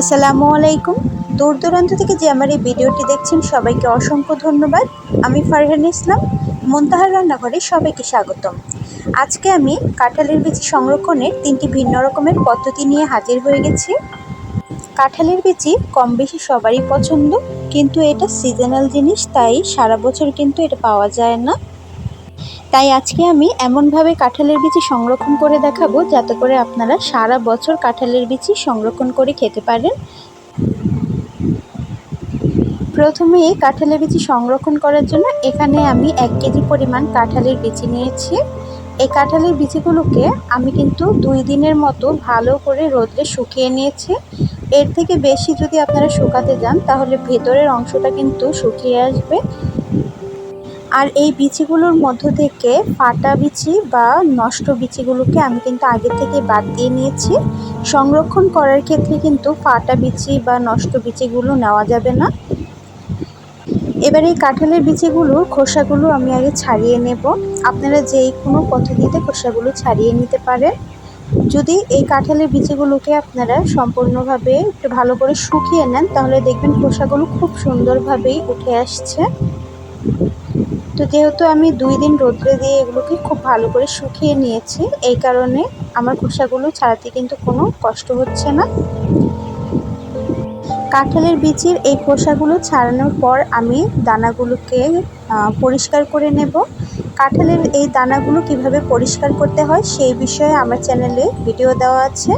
আসসালামু আলাইকুম। দূর দূরান্ত থেকে যে আমার এই ভিডিওটি দেখছেন, সবাইকে অসংখ্য ধন্যবাদ। আমি ফারহান ইসলাম, মন্তাহার রান্নাঘরে সবাইকে স্বাগতম। আজকে আমি কাঁঠালের বিচি সংরক্ষণের তিনটি ভিন্ন রকমের পদ্ধতি নিয়ে হাজির হয়ে গেছি। কাঁঠালের বিচি কম বেশি সবারই পছন্দ, কিন্তু এটা সিজনাল জিনিস, তাই সারা বছর কিন্তু এটা পাওয়া যায় না। তাই আজকে আমি এমনভাবে কাঁঠালের বিচি সংরক্ষণ করে দেখাবো, যাতে করে আপনারা সারা বছর কাঁঠালের বিচি সংরক্ষণ করে খেতে পারেন। প্রথমে কাঁঠালের বিচি সংরক্ষণ করার জন্য এখানে আমি এক কেজি পরিমাণ কাঁঠালের বিচি নিয়েছি। এই কাঁঠালের বিচিগুলোকে আমি কিন্তু দুই দিনের মতো ভালো করে রোদ্রে শুকিয়ে নিয়েছি। এর থেকে বেশি যদি আপনারা শুকাতে যান, তাহলে ভেতরের অংশটা কিন্তু শুকিয়ে আসবে। আর এই বিচিগুলোর মধ্য থেকে ফাটা বিচি বা নষ্ট বিচিগুলোকে আমি কিন্তু আগে থেকে বাদ দিয়ে নিয়েছি। সংরক্ষণ করার ক্ষেত্রে কিন্তু ফাটা বিচি বা নষ্ট বিচিগুলো নেওয়া যাবে না। এবার এই কাঁঠালের বিচিগুলোর খোসাগুলো আমি আগে ছাড়িয়ে নেব। আপনারা যেই কোনো পদ্ধতিতে খোসাগুলো ছাড়িয়ে নিতে পারেন। যদি এই কাঁঠালের বিচিগুলোকে আপনারা সম্পূর্ণভাবে একটু ভালো করে শুকিয়ে নেন, তাহলে দেখবেন খোসাগুলো খুব সুন্দরভাবেই উঠে আসছে। তো যেহেতু আমি দুই দিন রোদ্রে দিয়ে এগুলোকে খুব ভালো করে শুকিয়ে নিয়েছি, এই কারণে আমার খোসাগুলো ছাড়াতে কিন্তু কোনো কষ্ট হচ্ছে না। কাঁঠালের বীজের এই খোসাগুলো ছাড়ানোর পর আমি দানাগুলোকে পরিষ্কার করে নেব। কাঁঠালের এই দানাগুলো কীভাবে পরিষ্কার করতে হয় সেই বিষয়ে আমার চ্যানেলে ভিডিও দেওয়া আছে।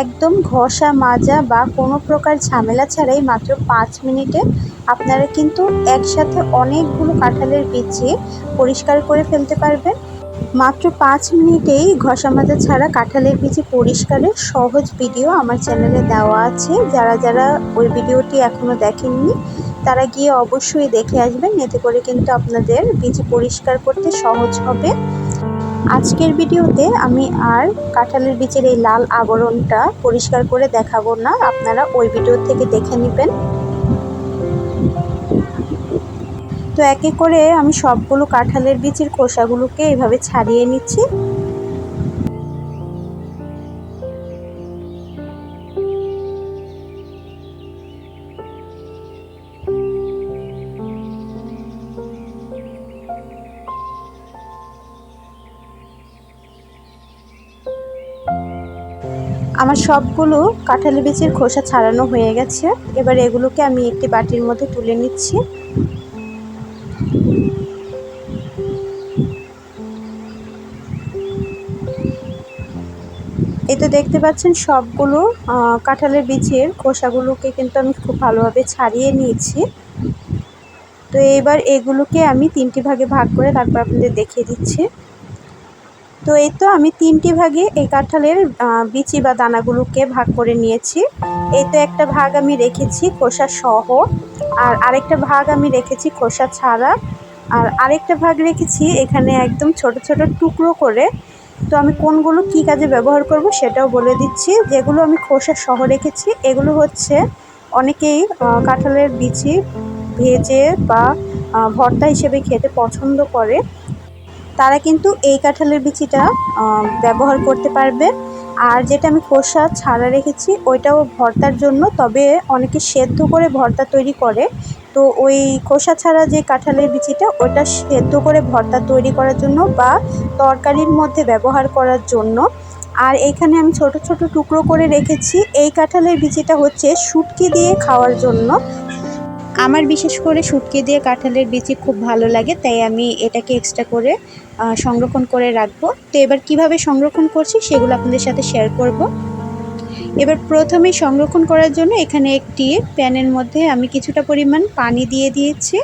একদম ঘষা, মাজা বা কোনো প্রকার ঝামেলা ছাড়াই মাত্র পাঁচ মিনিটে আপনারা কিন্তু একসাথে অনেকগুলো কাঁঠালের বিচি পরিষ্কার করে ফেলতে পারবেন। মাত্র পাঁচ মিনিটেই ঘষা, মাজা ছাড়া কাঁঠালের বিচি পরিষ্কারের সহজ ভিডিও আমার চ্যানেলে দেওয়া আছে। যারা যারা ওই ভিডিওটি এখনও দেখেননি, তারা গিয়ে অবশ্যই দেখে আসবেন। এতে করে কিন্তু আপনাদের বিচি পরিষ্কার করতে সহজ হবে। আজকের ভিডিওতে আমি আর কাঁঠালের বীজের এই লাল আবরণটা পরিষ্কার করে দেখাবো না। আপনারা ওই ভিডিও থেকে দেখে নেবেন। তো একে করে আমি সবগুলো কাঁঠালের বীজের খোসাগুলোকে এভাবে ছাড়িয়ে নিচ্ছি। আমার সবগুলো কাঁঠালি বীজের খোসা ছাড়ানো হয়ে গেছে। এবার এগুলোকে আমি একটি বাটির মধ্যে তুলে নিচ্ছি। এই তো দেখতে পাচ্ছেন সবগুলো কাঁঠালের বীজের খোসাগুলোকে কিন্তু আমি খুব ভালোভাবে ছাড়িয়ে নিয়েছি। তো এবার এগুলোকে আমি তিনটি ভাগে ভাগ করে তারপর আপনাদের দেখিয়ে দিচ্ছি। তো এই তো আমি তিনটি ভাগে এই কাঁঠালের বিচি বা দানাগুলোকে ভাগ করে নিয়েছি। এই তো একটা ভাগ আমি রেখেছি খোসা সহ, আর আরেকটা ভাগ আমি রেখেছি খোসা ছাড়া। আর আরেকটা ভাগ রেখেছি এখানে একদম ছোট ছোট টুকরো করে। তো আমি কোনগুলো কি কাজে ব্যবহার করব সেটাও বলে দিচ্ছি। যেগুলো আমি খোসা সহ রেখেছি, এগুলো হচ্ছে অনেকেই কাঁঠালের বিচি ভেজে বা ভর্তা হিসেবে খেতে পছন্দ করে। তারা কিন্তু এই কাঁঠালের বিচিটা ব্যবহার করতে পারবে। আর যেটা আমি খোসা ছাড়া রেখেছি, ওইটাও ভর্তার জন্য, তবে অনেকে সেদ্ধ করে ভর্তা তৈরি করে। তো ওই খোসা ছাড়া যে কাঁঠালের বিচিটা ওটা সেদ্ধ করে ভর্তা তৈরি করার জন্য বা তরকারির মধ্যে ব্যবহার করার জন্য। আর এখানে আমি ছোট ছোট টুকরো করে রেখেছি। এই কাঁঠালের বিচিটা হচ্ছে শুটকি দিয়ে খাওয়ার জন্য। আমার বিশেষ করে শুটকি দিয়ে কাঁঠালের বিচি খুব ভালো লাগে, তাই আমি এটাকে এক্সট্রা করে সংরক্ষণ করে রাখব। তো এবার কীভাবে সংরক্ষণ করছি সেগুলো আপনাদের সাথে শেয়ার করব। এবার প্রথমে সংরক্ষণ করার জন্য এখানে একটি প্যানের মধ্যে আমি কিছুটা পরিমাণ পানি দিয়ে দিয়েছি।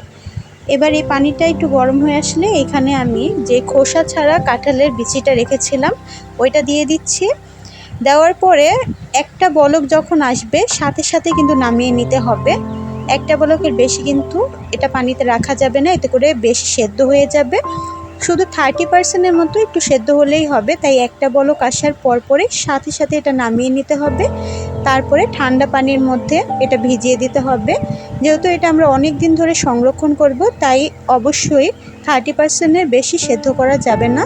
এবার এই পানিটা একটু গরম হয়ে আসলে এখানে আমি যে খোসা ছাড়া কাঁঠালের বিচিটা রেখেছিলাম, ওইটা দিয়ে দিচ্ছি। দেওয়ার পরে একটা বলক যখন আসবে, সাথে সাথে কিন্তু নামিয়ে নিতে হবে। একটা বলকের বেশি কিন্তু এটা পানিতে রাখা যাবে না, এতে করে বেশি সেদ্ধ হয়ে যাবে। শুধু থার্টি পার্সেন্টের মতো একটু সেদ্ধ হলেই হবে, তাই একটা বলক আসার পর পরে সাথে সাথে এটা নামিয়ে নিতে হবে। তারপরে ঠান্ডা পানির মধ্যে এটা ভিজিয়ে দিতে হবে। যেহেতু এটা আমরা অনেক দিন ধরে সংরক্ষণ করব, তাই অবশ্যই থার্টি পার্সেন্টের বেশি সেদ্ধ করা যাবে না।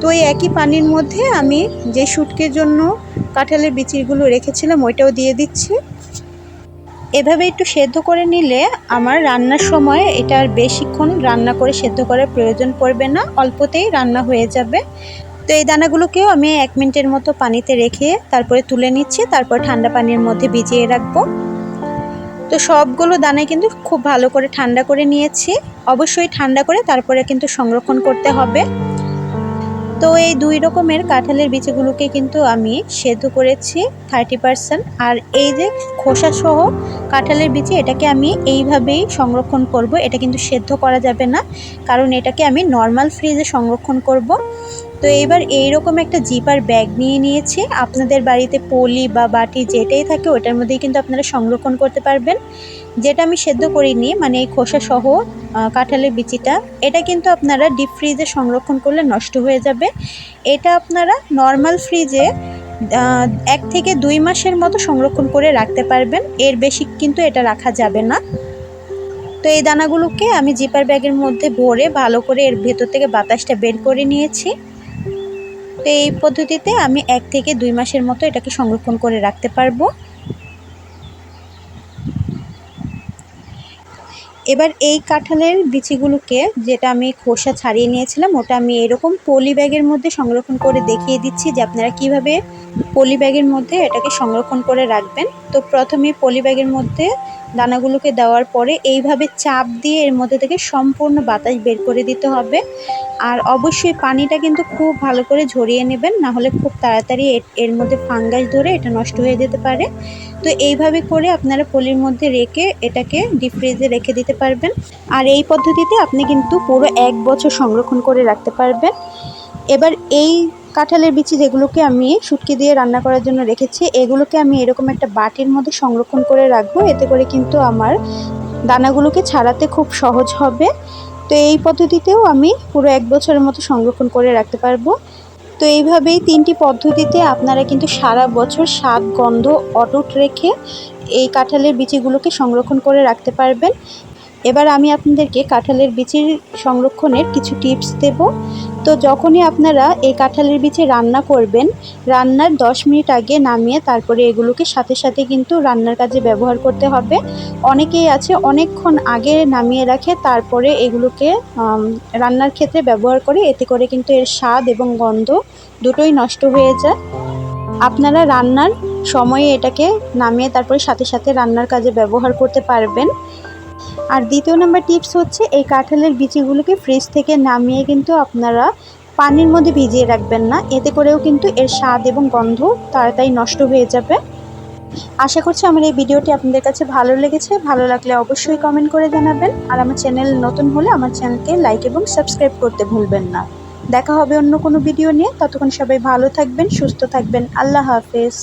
তো এই একই পানির মধ্যে আমি যে শুটকের জন্য কাঁঠালের বিচিরগুলো রেখেছিলাম, ওইটাও দিয়ে দিচ্ছি। এভাবে একটু সেদ্ধ করে নিলে আমার রান্নার সময় এটা আর বেশিক্ষণ রান্না করে সেদ্ধ করার প্রয়োজন পড়বে না, অল্পতেই রান্না হয়ে যাবে। তো এই দানাগুলোকেও আমি এক মিনিটের মতো পানিতে রেখে তারপরে তুলে নিচ্ছি, তারপর ঠান্ডা পানির মধ্যে ভিজিয়ে রাখব। তো সবগুলো দানাই কিন্তু খুব ভালো করে ঠান্ডা করে নিয়েছি। অবশ্যই ঠান্ডা করে তারপরে কিন্তু সংরক্ষণ করতে হবে। তো এই দুই রকমের কাঁঠালের বিচিগুলোকে কিন্তু আমি সেদ্ধ করেছি থার্টি আর এই যে খোসা সহ কাঁঠালের বিচি এটাকে আমি এইভাবেই সংরক্ষণ করব। এটা কিন্তু সেদ্ধ করা যাবে না, কারণ এটাকে আমি নর্মাল ফ্রিজে সংরক্ষণ করব। তো এইবার এইরকম একটা জিপার ব্যাগ নিয়ে নিয়েছি। আপনাদের বাড়িতে পলি বা বাটি যেটাই থাকে ওটার মধ্যেই কিন্তু আপনারা সংরক্ষণ করতে পারবেন। যেটা আমি সেদ্ধ করিনি মানে এই খোসা সহ কাঁঠালের বিচিটা, এটা কিন্তু আপনারা ডিপ ফ্রিজে সংরক্ষণ করলে নষ্ট হয়ে যাবে। এটা আপনারা নর্মাল ফ্রিজে এক থেকে দুই মাসের মতো সংরক্ষণ করে রাখতে পারবেন। এর বেশি কিন্তু এটা রাখা যাবে না। তো এই দানাগুলোকে আমি জিপার ব্যাগের মধ্যে ভরে ভালো করে এর ভেতর থেকে বাতাসটা বের করে নিয়েছি। তো এই পদ্ধতিতে আমি এক থেকে দুই মাসের মতো এটাকে সংরক্ষণ করে রাখতে পারব। এবার এই কাঁঠালের বিচিগুলোকে যেটা আমি খোসা ছাড়িয়ে নিয়েছিলাম, ওটা আমি এরকম পলি ব্যাগের মধ্যে সংরক্ষণ করে দেখিয়ে দিচ্ছি যে আপনারা কীভাবে পলি ব্যাগের মধ্যে এটাকে সংরক্ষণ করে রাখবেন। তো প্রথমে পলি ব্যাগের মধ্যে দানাগুলোকে দেওয়ার পরে এইভাবে চাপ দিয়ে এর মধ্যে থেকে সম্পূর্ণ বাতাস বের করে দিতে হবে। আর অবশ্যই পানিটা কিন্তু খুব ভালো করে ঝরিয়ে নেবেন, না হলে খুব তাড়াতাড়ি এর মধ্যে ফাঙ্গাস ধরে এটা নষ্ট হয়ে যেতে পারে। তো এইভাবে করে আপনারা পলির মধ্যে রেখে এটাকে ডিপ ফ্রিজে রেখে দিতে পারবেন। আর এই পদ্ধতিতে আপনি কিন্তু পুরো এক বছর সংরক্ষণ করে রাখতে পারবেন। এবার এই কাঁঠালের বিচি যেগুলোকে আমি শুটকি দিয়ে রান্না করার জন্য রেখেছি, এগুলোকে আমি এরকম একটা বাটির মধ্যে সংরক্ষণ করে রাখব। এতে করে কিন্তু আমার দানাগুলোকে ছাড়াতে খুব সহজ হবে। তো এই পদ্ধতিতেও আমি পুরো এক বছরের মতো সংরক্ষণ করে রাখতে পারব। তো এইভাবেই তিনটি পদ্ধতিতে আপনারা কিন্তু সারা বছর স্বাদ, গন্ধ, অটুট রেখে এই কাঁঠালের বিচিগুলোকে সংরক্ষণ করে রাখতে পারবেন। এবার আমি আপনাদেরকে কাঁঠালের বিচির সংরক্ষণের কিছু টিপস দেব। তো যখনই আপনারা এই কাঁঠালের বিচি রান্না করবেন, রান্নার 10 মিনিট আগে নামিয়ে তারপরে এগুলোকে সাথে সাথে কিন্তু রান্নার কাজে ব্যবহার করতে হবে। অনেকেই আছে অনেকক্ষণ আগে নামিয়ে রাখে, তারপরে এগুলোকে রান্নার ক্ষেত্রে ব্যবহার করে, এতে করে কিন্তু এর স্বাদ এবং গন্ধ দুটোই নষ্ট হয়ে যায়। আপনারা রান্নার সময়ে এটাকে নামিয়ে তারপরে সাথে সাথে রান্নার কাজে ব্যবহার করতে পারবেন। আর দ্বিতীয় নাম্বার টিপস হচ্ছে, এই কাঁঠালের বিচিগুলোকে ফ্রিজ থেকে নামিয়ে কিন্তু আপনারা পানির মধ্যে ভিজিয়ে রাখবেন না। এতে করেও কিন্তু এর স্বাদ এবং গন্ধ তাড়াতাড়ি নষ্ট হয়ে যাবে। আশা করছি আমার এই ভিডিওটি আপনাদের কাছে ভালো লেগেছে। ভালো লাগলে অবশ্যই কমেন্ট করে জানাবেন। আর আমার চ্যানেল নতুন হলে আমার চ্যানেলকে লাইক এবং সাবস্ক্রাইব করতে ভুলবেন না। দেখা হবে অন্য কোনো ভিডিও নিয়ে। ততক্ষণ সবাই ভালো থাকবেন, সুস্থ থাকবেন। আল্লাহ হাফেজ।